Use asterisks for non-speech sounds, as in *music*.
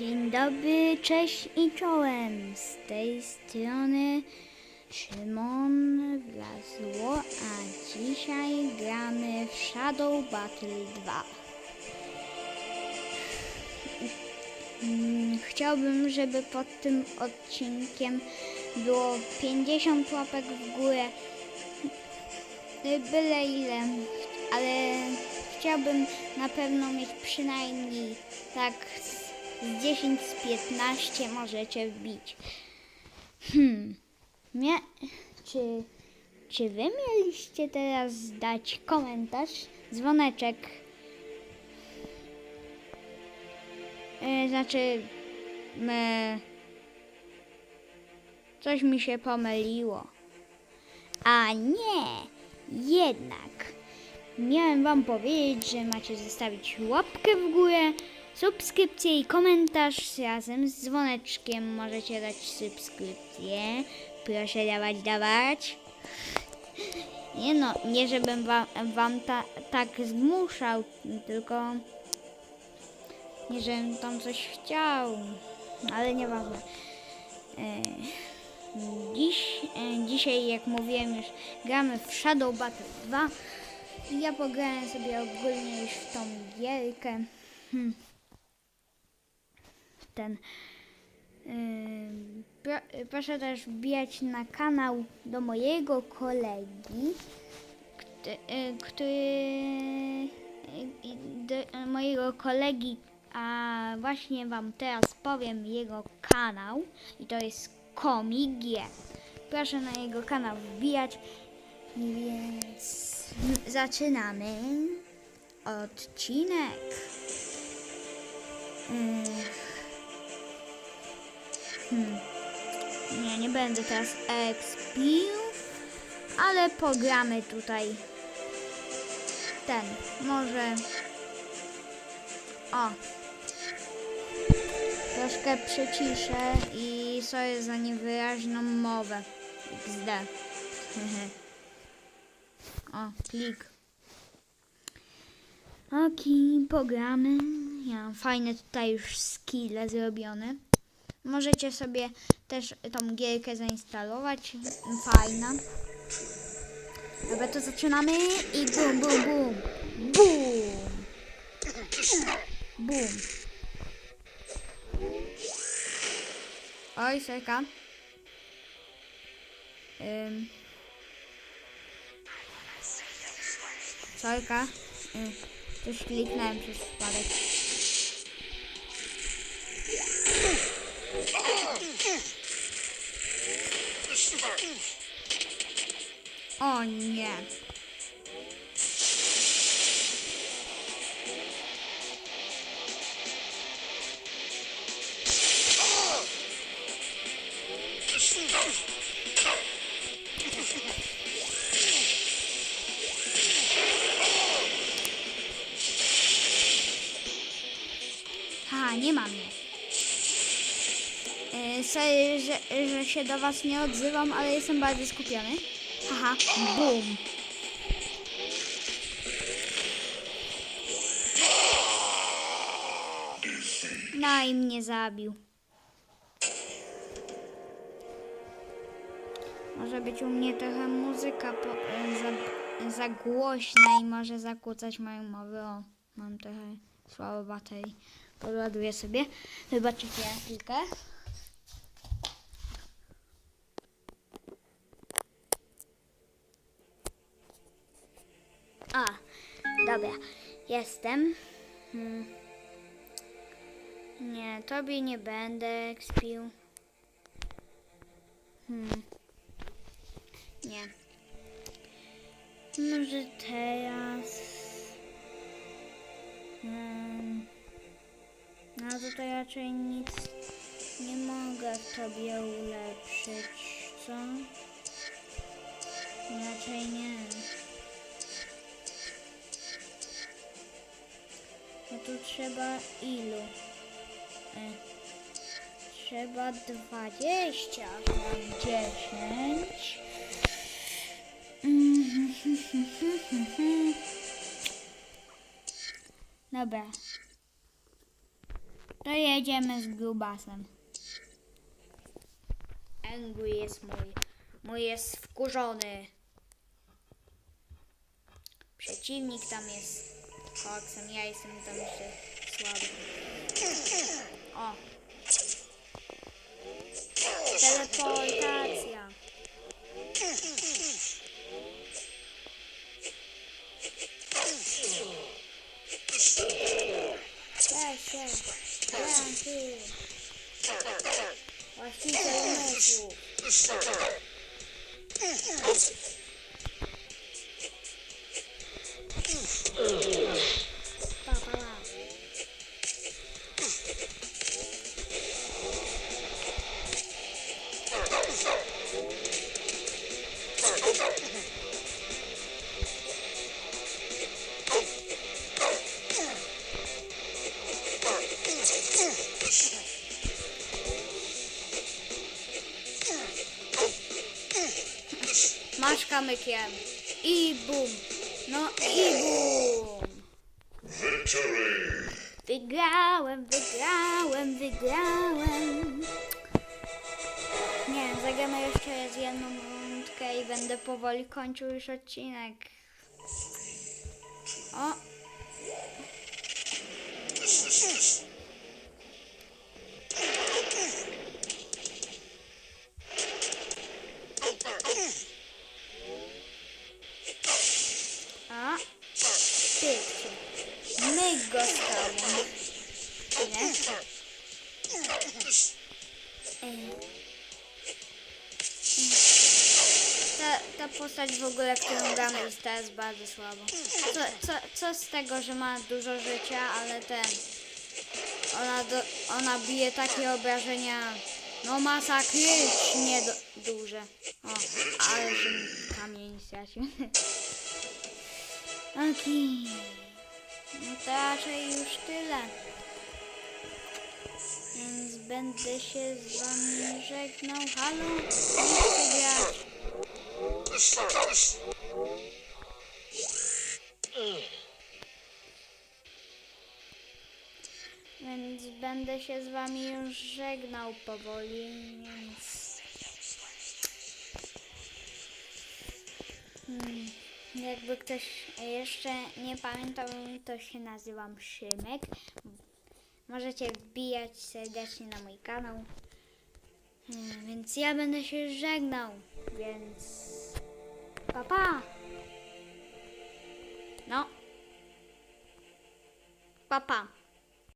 Dzień dobry, cześć i czołem. Z tej strony Szymon Wlazło, a dzisiaj gramy w Shadow Battle 2. Mm, Chciałbym, żeby pod tym odcinkiem było 50 łapek w górę. Byle ile, ale chciałbym na pewno mieć przynajmniej tak z z 10 z 15 możecie wbić. Hmm. Mia czy, czy wy mieliście teraz dać komentarz, dzwoneczek? E, znaczy, me, coś mi się pomyliło. A nie, jednak. Miałem wam powiedzieć, że macie zostawić łapkę w górę, subskrypcję i komentarz razem z dzwoneczkiem. Możecie dać subskrypcję. Proszę dawać, dawać. Nie no, nie żebym wam, wam ta, tak zmuszał, tylko nie żebym tam coś chciał, ale nieważne. E, dziś, e, dzisiaj, jak mówiłem już, gramy w Shadow Battle 2. Ja pograłem sobie ogólnie już w tą gierkę. Hmm. Ten. Pro, proszę też wbijać na kanał do mojego kolegi, y, który. y, y, do mojego kolegi, a właśnie Wam teraz powiem jego kanał i to jest Komig. Proszę na jego kanał wbijać. Więc zaczynamy odcinek. Ym. Hmm. Nie, nie będę teraz expił, ale pogramy tutaj ten, może o troszkę przyciszę i sobie za niewyraźną mowę XD *laughs* o, klik Okej, pogramy. Ja mam fajne tutaj już skille zrobione. Możecie sobie też tą gierkę zainstalować. Fajna. Dobra, to zaczynamy i bum, bum, bum. Bum. Bum. Oj, seka. Ym. Sorka. Y, Coś kliknąłem przez przypadek. O nie. Nie ma mnie. Yy, sorry, że, że się do was nie odzywam, ale jestem bardzo skupiony. Haha, bum. No i mnie zabił. Może być u mnie trochę muzyka po, za, za głośna i może zakłócać moją mowę. O, mam trochę słabo baterii. Podładuję sobie. Wybaczycie chwilkę. Jestem. Hmm. Nie, tobie nie będę ekspił. Hmm. Nie. Może teraz. Hmm. No to raczej nic nie mogę tobie ulepszyć, co? Raczej nie. No tu trzeba ilu? E, trzeba 20, a mam 10. Dobra. To jedziemy z grubasem. Angry jest mój. Mój jest wkurzony. Przeciwnik tam jest koksem, ja jestem tam jeszcze słaby. O! Teleportacja. Cześć, cześć. Janty. Właściciel umysłu. Pa, kamykiem. I bum. No i bum. Victory! Wygrałem, wygrałem, wygrałem. Nie, zagramy jeszcze jedną rundkę i będę powoli kończył już odcinek. O! Postać w ogóle, którą gramy jest teraz bardzo słaba. Co, co, co z tego, że ma dużo życia, ale ten... Ona, do, ona bije takie obrażenia, no masakrycznie do, duże. O, ale się kamień stracił. *laughs* Okej. No to raczej już tyle. Więc będę się z wami żegnał. Halo? Nie chcę grać. Więc będę się z wami już żegnał powoli, więc... Hmm, jakby ktoś jeszcze nie pamiętał, to się nazywam Szymek. Możecie wbijać serdecznie na mój kanał. Hmm, Więc ja będę się żegnał, więc... Papà! No. Papà.